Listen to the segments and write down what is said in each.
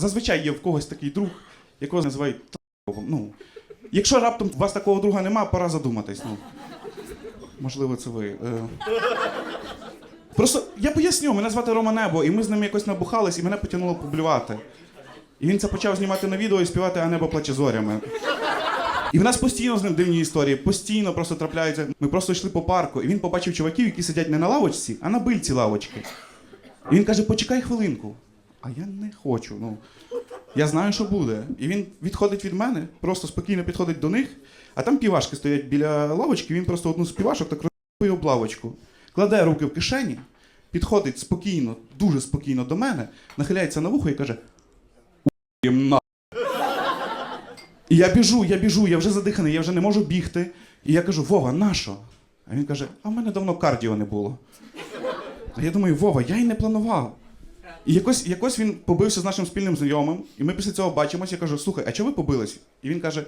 Зазвичай є в когось такий друг, якого називають. Ну, якщо раптом у вас такого друга нема, пора задуматись. Ну, можливо, це ви. Е. Просто я поясню, мене звати Рома Небо, і ми з ним якось набухались, і мене потягнуло публювати. І він це почав знімати на відео і співати А небо плаче зорями. І в нас постійно з ним дивні історії, постійно просто трапляються. Ми просто йшли по парку, і він побачив чуваків, які сидять не на лавочці, а на бильці лавочки. І він каже: почекай хвилинку. А я не хочу. Ну, я знаю, що буде. І він відходить від мене, просто спокійно підходить до них, а там півашки стоять біля лавочки, він просто одну з півашок так розпує об лавочку, кладе руки в кишені, підходить спокійно, дуже спокійно до мене, нахиляється на вухо і каже: «Уєм на. І я біжу, я біжу, я вже задиханий, я вже не можу бігти. І я кажу, Вова, нащо? А він каже: а в мене давно кардіо не було. А я думаю, Вова, я й не планував. І якось, якось він побився з нашим спільним знайомим, і ми після цього бачимося, я кажу, слухай, а чого ви побились? І він каже,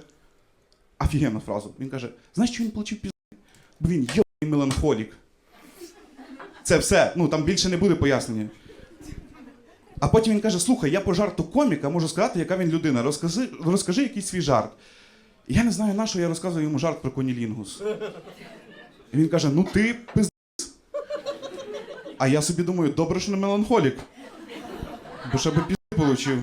офігенну фразу. Він каже, знаєш, що він получив пізди? Бо він йобаний меланхолік. Це все, ну там більше не буде пояснення. А потім він каже: слухай, я по жарту коміка можу сказати, яка він людина. Розкажи, розкажи якийсь свій жарт. Я не знаю, на що я розказую йому жарт про конілінгус. І він каже: ну ти пиз. А я собі думаю, добре, що не меланхолік. Бо что би пізди получив.